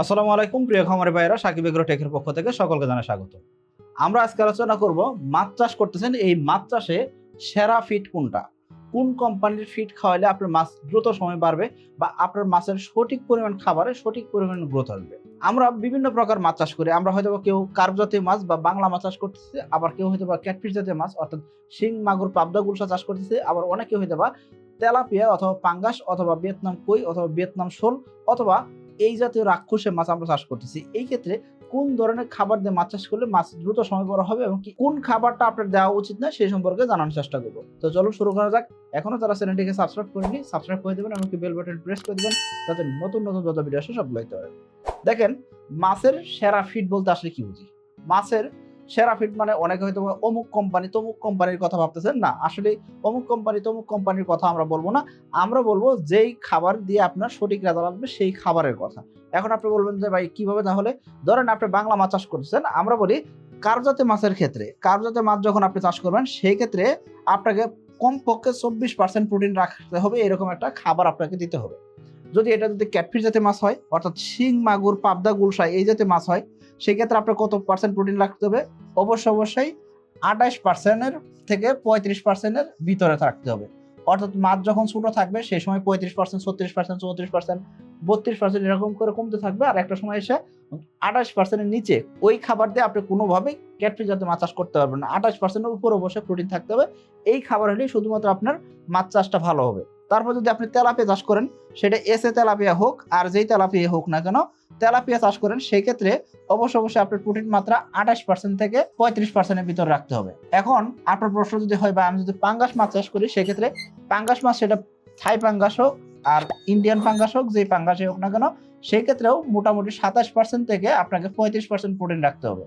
আসসালামু আলাইকুম, প্রিয় খামারি ভাইয়েরা, সাকিব এগ্রো টেকের পক্ষ থেকে সকলকে জানাই স্বাগত। আমরা আজকে আলোচনা করব মাছ চাষ করতেছেন এই মাছ চাষে সেরা ফিট কোনটা? কোন কোম্পানির ফিট খাওয়ালে আপনার মাছ দ্রুত সময় বাড়বে বা আপনার মাছের সঠিক পরিমাণ খাবারে সঠিক পরিমাণ গ্রোথ আসবে? আমরা বিভিন্ন প্রকার মাছ চাষ করি। আমরা হয়তো কেউ কার্প জাতীয় মাছ বা বাংলা মাছ চাষ করতেছে, আবার কেউ হয়তো বা ক্যাটফিশ জাতীয় মাছ, অর্থাৎ শিং, মাগুর, পাবদা, গুলশা চাষ করতেছে, আবার অনেকে হয়তো বা তেলাপিয়া অথবা পাঙ্গাস, অথবা ভিয়েতনাম কই, অথবা ভিয়েতনাম শোল, অথবা এই জাতীয় রাক্ষসের মাছ আমরা চাষ করতেছি। এই ক্ষেত্রে কোন ধরনের খাবার দিয়ে মাছ চাষ করলে মাছ দ্রুত সময় বড় হবে এবং কোন খাবারটা আপনার দেওয়া উচিত না সেই সম্পর্কে জানানোর চেষ্টা করব। তো চলো শুরু করা যাক। এখনও তারা চ্যানেলটিকে সাবস্ক্রাইব করেনি সাবস্ক্রাইব করে দেবেন এমনকি বেল বাটন প্রেস করে দেবেন যাতে নতুন নতুন যত ভিডিও আসে সবগুলো হইতে পারে দেখেন, মাছের সেরা ফিট বলতে আসলে কি বুঝি? মাছের সেরা ফিড মানে অনেকে হয়তো অমুক কোম্পানি তমুক কোম্পানির কথা ভাবতেছেন। না, আসলে অমুক কোম্পানি তমুক কোম্পানির কথা আমরা বলব না। আমরা বলব যেই খাবার দিয়ে আপনার সঠিক রেজাল্ট আসবে, সেই খাবারের কথা। এখন আপনি বলবেন যে, ভাই, কীভাবে তাহলে? ধরেন আপনি বাংলা মাছ চাষ করতেছেন, আমরা বলি কারজাতে মাছের ক্ষেত্রে কারজাতে মাছ যখন আপনি চাষ করবেন, সেই ক্ষেত্রে আপনাকে কমপক্ষে চব্বিশ পার্সেন্ট প্রোটিন রাখতে হবে, এরকম একটা খাবার আপনাকে দিতে হবে। যদি এটা যদি ক্যাটফিশ জাতীয় মাছ হয়, অর্থাৎ শিং, মাগুর, পাবদা গুলশাই এই জাতীয় মাছ হয় সেই ক্ষেত্রে আপনার কত পার্সেন্ট প্রোটিন রাখতে হবে? অবশ্যই অবশ্যই আঠাশ পার্সেন্টের থেকে পঁয়ত্রিশ পার্সেন্টের ভিতরে থাকতে হবে। অর্থাৎ মাছ যখন ছোটো থাকবে, সেই সময় পঁয়ত্রিশ পার্সেন্ট ছত্রিশ পার্সেন্ট চৌত্রিশ পার্সেন্ট বত্রিশ পার্সেন্ট এরকম করে কমতে থাকবে আর একটা সময় এসে আঠাশ পার্সেন্টের নিচে ওই খাবার দিয়ে আপনি কোনোভাবেই ক্যাটফিশ জাতীয় মাছ চাষ করতে পারবেন না। আঠাশ পার্সেন্টের উপর অবশ্যই প্রোটিন থাকতে হবে। এই খাবার হলেই শুধুমাত্র আপনার মাছ চাষটা ভালো হবে। তারপর যদি আপনি তেলাপিয়া চাষ করেন, সেটা এসে তেলাপিয়া হোক আর যেই তেলাপিয়া হোক না কেন, তেলাপিয়া চাষ করেন সেই ক্ষেত্রে অবশ্যই অবশ্যই আপনার প্রোটিন মাত্রা আঠাশ পার্সেন্ট থেকে পঁয়ত্রিশ পার্সেন্টের ভিতর রাখতে হবে। এখন আপনার প্রশ্ন যদি হয়, বা আমি যদি পাঙ্গাস মাছ চাষ করি, সেক্ষেত্রে পাঙ্গাস মাছ সেটা থাই পাঙ্গাস হোক আর ইন্ডিয়ান পাঙ্গাস হোক যে পাঙ্গাসে হোক না কেন সেই ক্ষেত্রেও মোটামুটি সাতাশ পার্সেন্ট থেকে আপনাকে পঁয়ত্রিশ পার্সেন্ট প্রোটিন রাখতে হবে।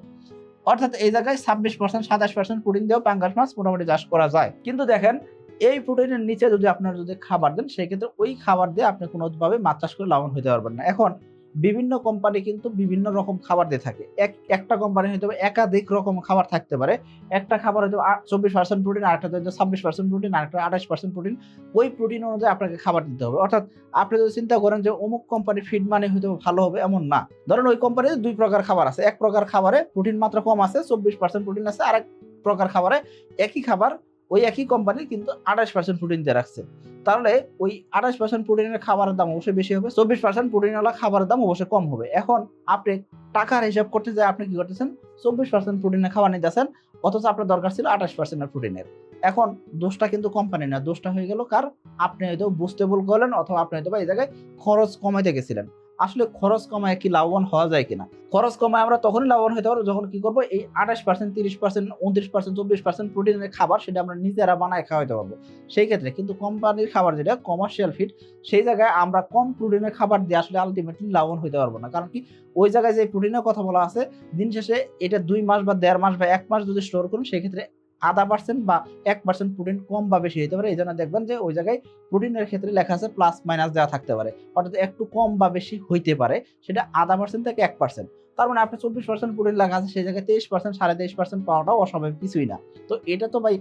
অর্থাৎ এই জায়গায় ছাব্বিশ পার্সেন্ট সাতাশ পার্সেন্ট প্রোটিন দিয়েও পাঙ্গাস মাছ মোটামুটি চাষ করা যায়। কিন্তু দেখেন এই প্রোটিনের নিচে যদি আপনারা যদি খাবার দেন সেই ক্ষেত্রে ওই খাবার দিয়ে আপনি কোনোভাবে মাছ চাষ করে লাভবান হতে পারবেন না। এখন, বিভিন্ন কোম্পানি কিন্তু বিভিন্ন রকম খাবার দিয়ে থাকে। এক, একটা কোম্পানি হয়তো একাধিক রকম খাবার থাকতে পারে। একটা খাবার হয়তো চব্বিশ পার্সেন্ট প্রোটিন আরেকটা হয়তো ছাব্বিশ পার্সেন্ট প্রোটিন আরেকটা আঠাশ পার্সেন্ট প্রোটিন ওই প্রোটিন অনুযায়ী আপনাকে খাবার দিতে হবে। অর্থাৎ আপনি যদি চিন্তা করেন যে অমুক কোম্পানির ফিড মানে হয়তো ভালো হবে, এমন না। ধরেন ওই কোম্পানিতে দুই প্রকার খাবার আছে। এক প্রকার খাবারে প্রোটিন মাত্রা কম আছে, চব্বিশ পার্সেন্ট প্রোটিন আছে। আরেক প্রকার খাবারে একই খাবার ওই একই কোম্পানি কিন্তু আঠাশ পার্সেন্ট প্রোটিন দিয়ে রাখছে। তাহলে ওই আঠাশ পার্সেন্ট প্রোটিনের খাবারের দাম অবশ্যই বেশি হবে, চব্বিশ পার্সেন্ট প্রোটিনওয়ালা খাবারের দাম অবশ্যই কম হবে। এখন আপনি টাকার হিসাব করতে যায় আপনি কি করতেছেন? চব্বিশ পার্সেন্ট প্রোটিনের খাবার নিতেছেন অথচ আপনার দরকার ছিল আঠাশ পার্সেন্টের প্রোটিনের এখন দোষটা কিন্তু কোম্পানি না, দোষটা হয়ে গেল কার? আপনি হয়তো বুঝতে ভুল করলেন, অথবা আপনি হয়তো বা এই জায়গায় খরচ কমাইতে গেছিলেন। আসলে খরচ কমায় কি লাভবান হওয়া যায় কিনা? খরচ কমায় আমরা তখনই লাভবান হতে পারব যখন কি করব, এই আঠাশ পার্সেন্ট তিরিশ পার্সেন্ট উনত্রিশ পার্সেন্ট চব্বিশ পার্সেন্ট প্রোটিনের খাবার সেটা আমরা নিজেরা বানায় খাওয়াইতে পারব। সেই ক্ষেত্রে কিন্তু কোম্পানির খাবার যেটা কমার্শিয়াল ফিড সেই জায়গায় আমরা কম প্রোটিনের খাবার দিয়ে আসলে আলটিমেটলি লাভবান হতে পারব না। কারণ কি, ওই জায়গায় যে প্রোটিনের কথা বলা আছে, দিন শেষে এটা দুই মাস বা দেড় মাস বা এক মাস যদি স্টোর করুন সেক্ষেত্রে আধা পার্সেন্ট বা এক পার্সেন্ট প্রোটিন কম বা বেশি হইতে পারে এই জন্য দেখবেন যে ওই জায়গায় প্রোটিনের ক্ষেত্রে লেখা আছে প্লাস মাইনাস দেওয়া থাকতে পারে। অর্থাৎ একটু কম বা বেশি হইতে পারে, সেটা আধা পার্সেন্ট থেকে এক পার্সেন্ট তার মানে আপনার চব্বিশ পার্সেন্ট প্রোটিন লেখা আছে, সেই জায়গায় তেইশ পার্সেন্ট সাড়ে তেইশ পার্সেন্ট পাওয়াটাও অস্বাভাবিক কিছুই না। তো এটা তো ভাই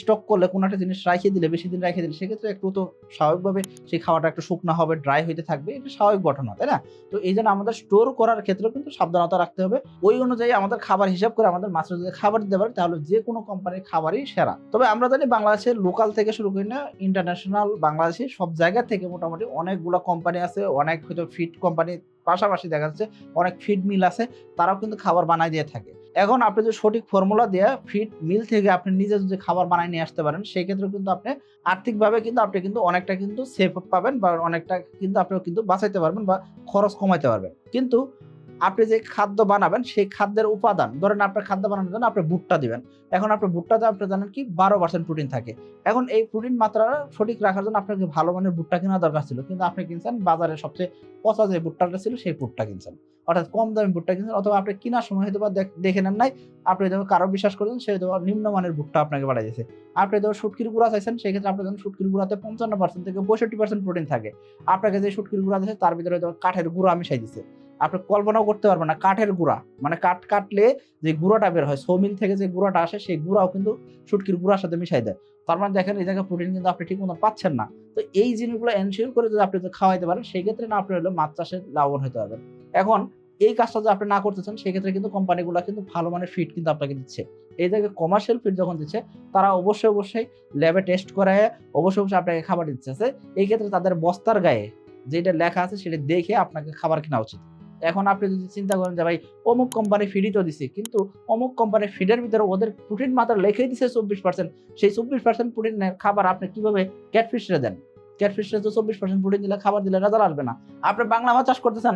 স্টক করলে কোনো একটা জিনিস রাখিয়ে দিলে, বেশি দিন রাখিয়ে দিলে, সেক্ষেত্রে একটু তো স্বাভাবিকভাবে সেই খাওয়াটা একটু শুকনো হবে ড্রাই হইতে থাকবে, এটা স্বাভাবিক ঘটনা তাই না? তো এই জন্য আমাদের স্টোর করার ক্ষেত্রেও কিন্তু সাবধানতা রাখতে হবে। ওই অনুযায়ী আমাদের খাবার হিসাব করে আমাদের মাছের যদি খাবার দিতে পারে, তাহলে যে কোনো কোম্পানির খাবারই সেরা। তবে আমরা জানি বাংলাদেশের লোকাল থেকে শুরু করি না ইন্টারন্যাশনাল বাংলাদেশে সব জায়গা থেকে মোটামুটি অনেকগুলো কোম্পানি আছে, অনেক হয়তো ফিড কোম্পানি পাশাপাশি দেখা যাচ্ছে, অনেক ফিড মিল আছে, তারাও কিন্তু খাবার বানাই দিয়ে থাকে। এখন আপনি যদি সঠিক ফর্মুলা দিয়ে ফিড মিল থেকে আপনি নিজে যদি খাবার বানায় নিয়ে আসতে পারেন, সেই ক্ষেত্রে কিন্তু আপনি আর্থিকভাবে কিন্তু আপনি কিন্তু অনেকটা কিন্তু সেফ পাবেন বা অনেকটা কিন্তু আপনি কিন্তু বাঁচাইতে পারবেন বা খরচ কমাইতে পারবেন। কিন্তু আপনি যে খাদ্য বানাবেন, সেই খাদ্যের উপাদান, ধরেন আপনার খাদ্য বানানোর জন্য আপনি ভুট্টা দিবেন। এখন আপনার ভুট্টাতে আপনি জানেন কি, বারো পার্সেন্ট প্রোটিন থাকে। এখন এই প্রোটিন মাত্রা সঠিক রাখার জন্য আপনাকে ভালো মানের ভুট্টা কেনা দরকার ছিল। কিন্তু আপনি কিনছেন, বাজারে সবচেয়ে পচা যে ভুট্টাটা ছিল, সেই ভুট্টা কিনছেন। অর্থাৎ কম দামে ভুট্টা কিনছেন অথবা আপনি কেনার সময় হয়তো বা দেখ- নেন নাই, আপনি হয়তো কারও বিশ্বাস করেছেন সে হয়তো নিম্নমানের ভুট্টা আপনাকে বাড়াই দিয়েছে। আপনি হয়তো শুটকির গুঁড়া চাইছেন, সেক্ষেত্রে আপনি যখন শুটকির গুঁড়াতে পঞ্চান্ন পার্সেন্ট থেকে পঁয়ষট্টি পার্সেন্ট প্রোটিন থাকে। আপনাকে যে শুটকির গুঁড়া দিয়েছে, তার ভিতরে হয়তো কাঠের গুঁড়া মিশাই দিছে আপনি কল্পনাও করতে পারবেন না, কাঠের গুঁড়া মানে কাঠ কাটলে যে গুঁড়াটা বের হয়, সৌমিল থেকে যে গুঁড়াটা আসে, সেই গুঁড়াও কিন্তু শুটকির গুঁড়ার সাথে মিশাই দেয়। তার মানে দেখেন, এই জায়গায় প্রোটিন কিন্তু আপনি ঠিক মতো পাচ্ছেন না। তো এই জিনিসগুলো এনশিওর করে যদি আপনি খাওয়াইতে পারেন সেই ক্ষেত্রে না আপনি হলো মাছ চাষে লাভবান হতে পারবেন। এখন এই কাজটা যদি আপনি না করতেছেন সেক্ষেত্রে কিন্তু কোম্পানিগুলো কিন্তু ভালো মানের ফিড কিন্তু আপনাকে দিচ্ছে। এই জায়গায় কমার্শিয়াল ফিড যখন দিচ্ছে, তারা অবশ্যই অবশ্যই ল্যাবে টেস্ট করায়, অবশ্যই অবশ্যই আপনাকে খাবার দিচ্ছে এই ক্ষেত্রে তাদের বস্তার গায়ে যেটা লেখা আছে, সেটা দেখে আপনাকে খাবার কেনা উচিত। এখন আপনি যদি চিন্তা করেন যে, ভাই, অমুক কোম্পানি ফিডই তো দিছে, কিন্তু অমুক কোম্পানির ফিডের ভিতরে ওদের প্রোটিন মাত্রা লিখেই দিছে চব্বিশ পার্সেন্ট সেই চব্বিশ পার্সেন্ট প্রোটিনের খাবার আপনি কীভাবে ক্যাটফিশরে দেন? তো চব্বিশ পার্সেন্ট প্রোটিন দিলে খাবার দিলে আসবে না। আপনি বাংলা মাছ চাষ করতেছেন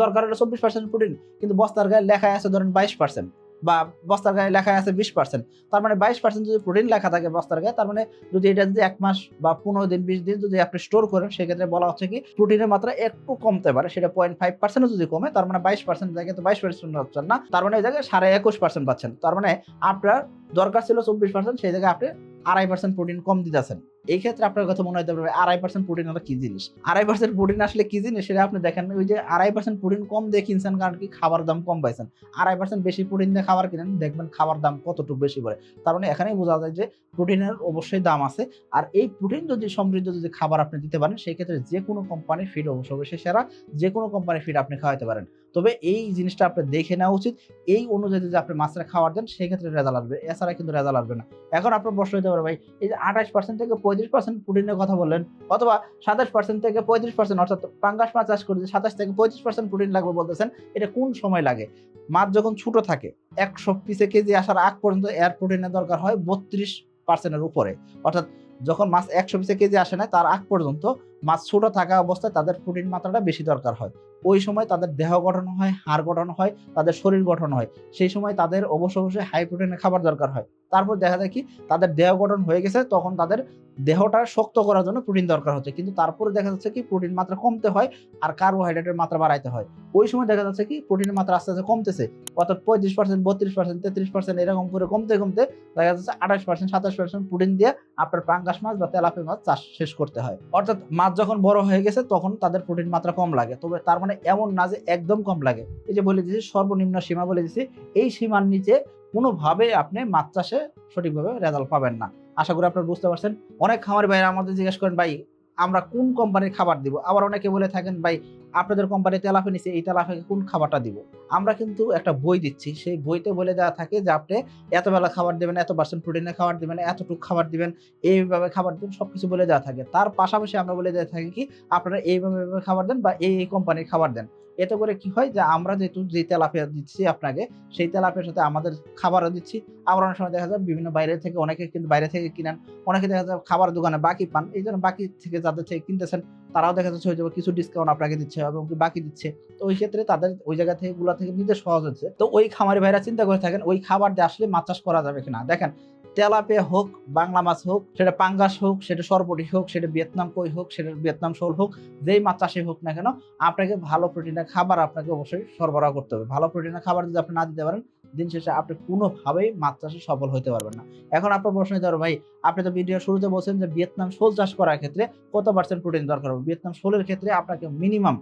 দরকার চব্বিশ পার্সেন্ট প্রোটিন কিন্তু বস্তার গায়ে আছে ধরেন বাইশ পার্সেন্ট বা বস্তার গায়ে লেখা আছে বিশ পার্সেন্ট তার মানে বাইশ পার্সেন্ট যদি প্রোটিন লেখা থাকে বস্তার গায়ে, তার মানে যদি এটা যদি এক মাস বা পনেরো দিন, বিশ দিন যদি আপনি স্টোর করেন, সেক্ষেত্রে বলা হচ্ছে কি প্রোটিনের মাত্রা একটু কমতে পারে, সেটা পয়েন্ট ফাইভ পার্সেন্ট যদি কমে, তার মানে বাইশ পার্সেন্ট জায়গায় তো বাইশ পার্সেন্ট পাচ্ছেন না, তার মানে এই জায়গায় সাড়ে একুশ পার্সেন্ট পাচ্ছেন। তার মানে আপনার দরকার ছিল চব্বিশ পার্সেন্ট সেই জায়গায় আপনি আড়াই পার্সেন্ট প্রোটিন কম দিতেছেন। এই ক্ষেত্রে আপনার কথা মনে হতে পারে, আড়াই পার্সেন্ট প্রোটিন হলো কি জিনিস? আড়াই পার্সেন্ট প্রোটিন আসলে কি জিনিস সেটা আপনি দেখেন, ওই যে আড়াই পার্সেন্ট প্রোটিন কম দিয়ে কিনছেন কারণ কি খাবার দাম কম পাইছেন। আড়াই পার্সেন্ট বেশি প্রোটিন দিয়ে খাবার কিনেন, দেখবেন খাবার দাম কতটুকু বেশি পড়ে তার মানে এখানেই বোঝা যায় যে প্রোটিনের অবশ্যই দাম আছে। আর এই প্রোটিন যদি, সমৃদ্ধ যদি খাবার আপনি দিতে পারেন, সেই ক্ষেত্রে যে কোনো কোম্পানির ফিড অবশ্যই সেরা যে কোনো কোম্পানির ফিড আপনি খাওয়াতে পারেন। তবে এই জিনিসটা আপনি দেখে নেওয়া উচিত। এই অনুযায়ী যদি আপনি মাছটা খাবার দেন সেই ক্ষেত্রে রেজাল্ট আসবে। এছাড়া কিন্তু রেজাল্ট আসবে না। এখন আপনার প্রশ্ন হতে পারে, ভাই, এই যে আঠাশ পার্সেন্ট থেকে পঁয়ত্রিশ পার্সেন্ট প্রোটিনের কথা বললেন, অথবা সাতাশ পার্সেন্ট থেকে পঁয়ত্রিশ পার্সেন্ট অর্থাৎ পাঙ্গাস মাছ চাষ করে সাতাশ থেকে পঁয়ত্রিশ পার্সেন্ট প্রোটিন লাগবে বলতেছেন, এটা কোন সময় লাগে? মাছ যখন ছোট থাকে, একশো পিসে কেজি আসার আগ পর্যন্ত এর প্রোটিনের দরকার হয় বত্রিশ পার্সেন্টের উপরে। অর্থাৎ যখন মাছ একশো পিসে কেজি আসে না, তার আগ পর্যন্ত মাছ ছোট থাকা অবস্থায় তাদের প্রোটিন মাত্রাটা বেশি দরকার হয়। ওই সময় তাদের দেহ গঠন হয়, হাড় গঠন হয়, তাদের শরীর গঠন হয়। সেই সময় তাদের অবশ্য অবশ্যই হাই প্রোটিনের খাবার দরকার হয়। তারপর দেখা যায় কি, তাদের দেহ গঠন হয়ে গেছে, তখন তাদের দেহটা শক্ত করার জন্য প্রোটিন দরকার হচ্ছে। কিন্তু তারপরে দেখা যাচ্ছে কি প্রোটিন মাত্রা কমতে হয় আর কার্বোহাইড্রেটের মাত্রা বাড়াইতে হয়। ওই সময় দেখা যাচ্ছে কি প্রোটিনের মাত্রা আস্তে আস্তে কমতেছে। অর্থাৎ পঁয়ত্রিশ পার্সেন্ট বত্রিশ পার্সেন্ট তেত্রিশ পার্সেন্ট এরকম করে কমতে কমতে দেখা যাচ্ছে আঠাশ পার্সেন্ট সাতাশ পার্সেন্ট প্রোটিন দিয়ে আপনার পাঙ্গাস মাছ বা তেলাপি মাছ চাষ শেষ করতে হয়। অর্থাৎ মাছ যখন বড় হয়ে গেছে, তখন তাদের প্রোটিন মাত্রা কম লাগে। তবে তার মানে এমন না যে একদম কম লাগে। এই যে বলে দিয়েছি, সর্বনিম্ন সীমা বলে দিয়েছি, এই সীমার নিচে কোনোভাবে আপনি মাছ চাষে সঠিকভাবে রেজাল্ট পাবেন না। আশা করি আপনারা বুঝতে পারছেন। অনেক খামারি ভাইরা আমাদের জিজ্ঞেস করেন, ভাই আমরা কোন কোম্পানির খাবার দিব? আবার অনেকে বলে থাকেন, ভাই, আপনাদের কোম্পানি তেলাফে নিচ্ছে এই তেলাফে কোন খাবারটা দিব? আমরা কিন্তু একটা বই দিচ্ছি, সেই বইতে বলে দেওয়া থাকে যে আপনি এত বেলা খাবার দেবেন, এত পার্সেন্ট প্রোটিনের খাবার দেবেন, এতটুকু খাবার দিবেন, এইভাবে খাবার দেবেন সব কিছু বলে দেওয়া থাকে। তার পাশাপাশি আমরা বলে দেওয়া থাকি কি, আপনারা এইভাবে খাবার দেন বা এই কোম্পানির খাবার দেন। এতে করে কি হয় যে আমরা যেহেতু যে তেলাপিয়া দিচ্ছি আপনাকে, সেই তেলাপিয়ার সাথে আমাদের খাবারও দিচ্ছি। আবার অনেক সময় দেখা যায় বিভিন্ন বাইরে থেকে অনেকে কিন্তু বাইরে থেকে কিনেন, অনেকে দেখা যায় খাবার দোকানে বাকি পান, এই জন্য বাকি থেকে যাদের থেকে কিনতেছেন, তারাও দেখা যাচ্ছে হয়ে যাবে কিছু ডিসকাউন্ট আপনাকে দিচ্ছে এবং বাকি দিচ্ছে। তো ওই ক্ষেত্রে তাদের ওই জায়গা থেকে গুলা থেকে নিতে সহজ হচ্ছে। তো ওই খামারি ভাইরা চিন্তা করে থাকেন, ওই খাবার দিয়ে আসলে মাছ চাষ করা যাবে কিনা। দেখেন তেলাপিয়া হোক, বাংলা মাছ হোক, সেটা পাঙ্গাস হোক, সেটা সরপটি হোক, সেটা ভিয়েতনাম কই হোক, সেটা ভিয়েতনাম শোল হোক, যেই মাছ চাষে হোক না কেন, আপনাকে ভালো প্রোটিনের খাবার আপনাকে অবশ্যই সরবরাহ করতে হবে। ভালো প্রোটিনের খাবার যদি আপনি না দিতে পারেন, দিন শেষে আপনি কোনোভাবেই মাছ চাষে সফল হতে পারবেন না। এখন আপনার প্রশ্ন ধরো ভাই, আপনি তো ভিডিও শুরুতে বলছেন যে ভিয়েতনাম শোল চাষ করার ক্ষেত্রে কত পার্সেন্ট প্রোটিন দরকার হবে? ভিয়েতনাম শোলের ক্ষেত্রে আপনাকে মিনিমাম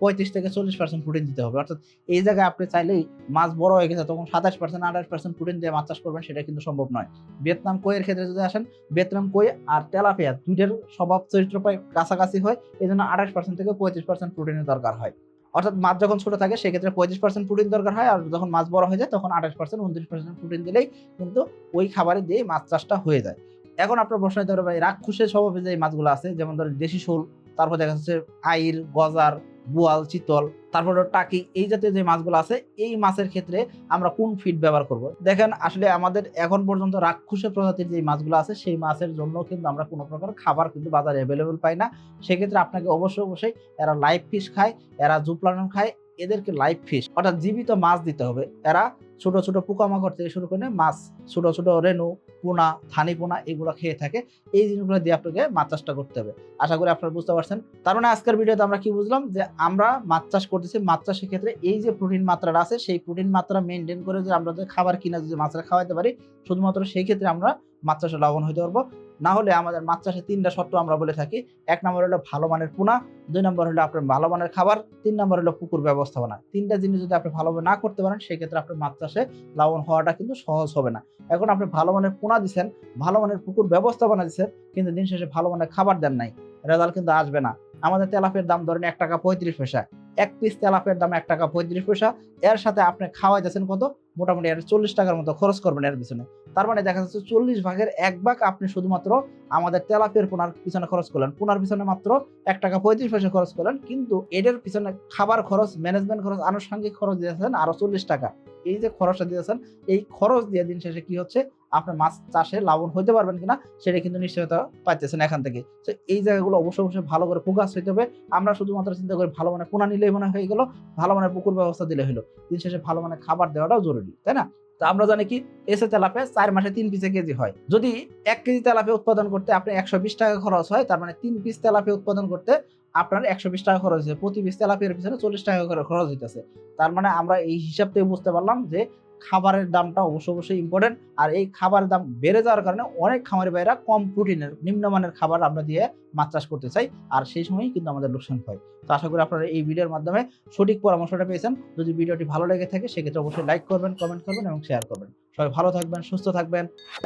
পঁয়ত্রিশ থেকে চল্লিশ পার্সেন্ট প্রোটিন দিতে হবে। অর্থাৎ এই জায়গায় আপনি চাইলেই মাছ বড় হয়ে গেছে, তখন সাতাশ পার্সেন্ট আঠাশ পার্সেন্ট প্রোটিন দিয়ে মাছ চাষ করবেন, সেটা কিন্তু সম্ভব নয়। ভিয়েতনাম কইয়ের ক্ষেত্রে যদি আসেন, ভিয়েতনাম কই আর তেলাপিয়া দুইটার স্বভাব, চরিত্র প্রায় কাছাকাছি হয় এই জন্য আঠাশ পার্সেন্ট থেকে পঁয়ত্রিশ পার্সেন্ট প্রোটিনের দরকার হয়। অর্থাৎ মাছ যখন ছোট থাকে, সেক্ষেত্রে পঁয়ত্রিশ পার্সেন্ট প্রোটিন দরকার হয়, আর যখন মাছ বড় হয়ে যায়, তখন আঠাশ পার্সেন্ট উনত্রিশ পার্সেন্ট প্রোটিন দিলেই কিন্তু ওই খাবারে দিয়ে মাছ চাষটা হয়ে যায়। এখন আপনার প্রশ্ন হতে পারে ভাই, রাক্ষসের স্বভাবে যে মাছগুলো আছে, যেমন ধরেন দেশি শোল, তারপর দেখা যাচ্ছে আইর, গজার বোয়াল চিতল তারপর টাকি, এই জাতীয় যে মাছগুলো আছে, এই মাছের ক্ষেত্রে আমরা কোন ফিড ব্যবহার করব? দেখেন, আসলে আমাদের এখন পর্যন্ত রাক্ষসের প্রজাতির যে মাছগুলো আছে, সেই মাছের জন্য কিন্তু আমরা কোনো প্রকার খাবার কিন্তু বাজারে অ্যাভেলেবেল পাই না। সেক্ষেত্রে আপনাকে অবশ্যই অবশ্যই এরা লাইভ ফিশ খায়, এরা জুপলানো খায়, এদেরকে লাইভ ফিশ অর্থাৎ জীবিত মাছ দিতে হবে। এরা ছোট ছোট পোকামাকড় থেকে শুরু করে মাছ, ছোট ছোট রেণু, পোনা, থানি পোনা এগুলো খেয়ে থাকে। এই জিনিসগুলো দিয়ে আপনাকে মাছ চাষটা করতে হবে। আশা করি আপনারা বুঝতে পারছেন। তার মানে আজকের ভিডিওতে আমরা কি বুঝলাম? যে আমরা মাছ চাষ করতেছি, মাছ চাষের ক্ষেত্রে এই যে প্রোটিন মাত্রাটা আছে, সেই প্রোটিন মাত্রা মেনটেন করে যে আমরা খাবার কিনা যদি মাছরা খাওয়াতে পারি, শুধুমাত্র সেই ক্ষেত্রে আমরা মাছ চাষে লাভবান হতে পারব। না হলে আমাদের মাছ চাষে তিনটা শর্ত আমরা বলে থাকি। এক নম্বর হলো ভালো মানের পোনা, দুই নম্বর হলো আপনার ভালো মানের খাবার, তিন নম্বর হলো পুকুর ব্যবস্থাপনা। তিনটা জিনিস যদি আপনি ভালোভাবে না করতে পারেন, সেক্ষেত্রে আপনার মাছ চাষে লাভবান হওয়াটা কিন্তু সহজ হবে না। এখন আপনি ভালো মানের পোনা দিচ্ছেন ভালো মানের পুকুর ব্যবস্থাপনা দিচ্ছেন কিন্তু দিন শেষে ভালো মানের খাবার দেন নাই, রেজাল্ট কিন্তু আসবে না। আমাদের তেলাপের দাম ধরেন এক টাকা পঁয়ত্রিশ পয়সা, এক পিস তেলাপের দাম এক টাকা পঁয়ত্রিশ পয়সা, এর সাথে আপনি খাওয়াই যাচ্ছেন কত? মোটামুটি এর চল্লিশ টাকার মতো খরচ করবেন এর পিছনে। তার মানে দেখা যাচ্ছে চল্লিশ ভাগের এক ভাগ আপনি শুধুমাত্র আমাদের তেলাপের পোনার পিছনে খরচ করলেন। পোনার পিছনে মাত্র এক টাকা পঁয়ত্রিশ পয়সা খরচ করলেন, কিন্তু এদের পিছনে খাবার খরচ ম্যানেজমেন্ট খরচ, আনুষঙ্গিক খরচ দিয়েছেন আরও চল্লিশ টাকা। এই যে খরচটা দিয়েছেন, এই খরচ দিয়ে দিন শেষে কি হচ্ছে? আপনার মাছ চাষে লাভবান হতে পারবেন কিনা সেটা কিন্তু নিশ্চয়তা পাইতেছেন এখান থেকে। তো এই জায়গাগুলো অবশ্যই অবশ্যই ভালো করে ফোকাস হইতে হবে। আমরা শুধুমাত্র চিন্তা করি ভালো মানের পোনা নিলেই মনে হয়ে গেল, ভালো মানের পুকুর ব্যবস্থা দিলে হলো দিন শেষে ভালো মানের খাবার দেওয়াটাও জরুরি, তাই না? তো আমরা জানি কি এসে তেলাপে চার মাসে তিন পিসে কেজি হয়। যদি এক কেজি তেলাপে উৎপাদন করতে আপনার একশো বিশ টাকা খরচ হয়, তার মানে তিন পিস তেলাপে উৎপাদন করতে আপনার একশো বিশ টাকা খরচ হয়েছে। প্রতি পিস তেলাপিয়ার পিছনে চল্লিশ টাকা খরচ হইতেছে। তার মানে আমরা এই হিসাব থেকে বুঝতে পারলাম যে খাবারের দামটা অবশ্য অবশ্যই ইম্পর্টেন্ট আর এই খাবারের দাম বেড়ে যাওয়ার কারণে অনেক খামারি ভাইরা কম প্রোটিনের নিম্নমানের খাবার আমরা দিয়ে মাছ চাষ করতে চাই। আর সেই সময়ই কিন্তু আমাদের লোকসান হয়। তো আশা করি আপনারা এই ভিডিওর মাধ্যমে সঠিক পরামর্শটা পেয়েছেন। যদি ভিডিওটি ভালো লেগে থাকে, সেক্ষেত্রে অবশ্যই লাইক করবেন কমেন্ট করবেন এবং শেয়ার করবেন। সবাই ভালো থাকবেন, সুস্থ থাকবেন।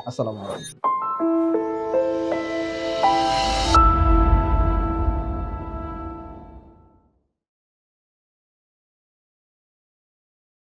আসসালামু আলাইকুম।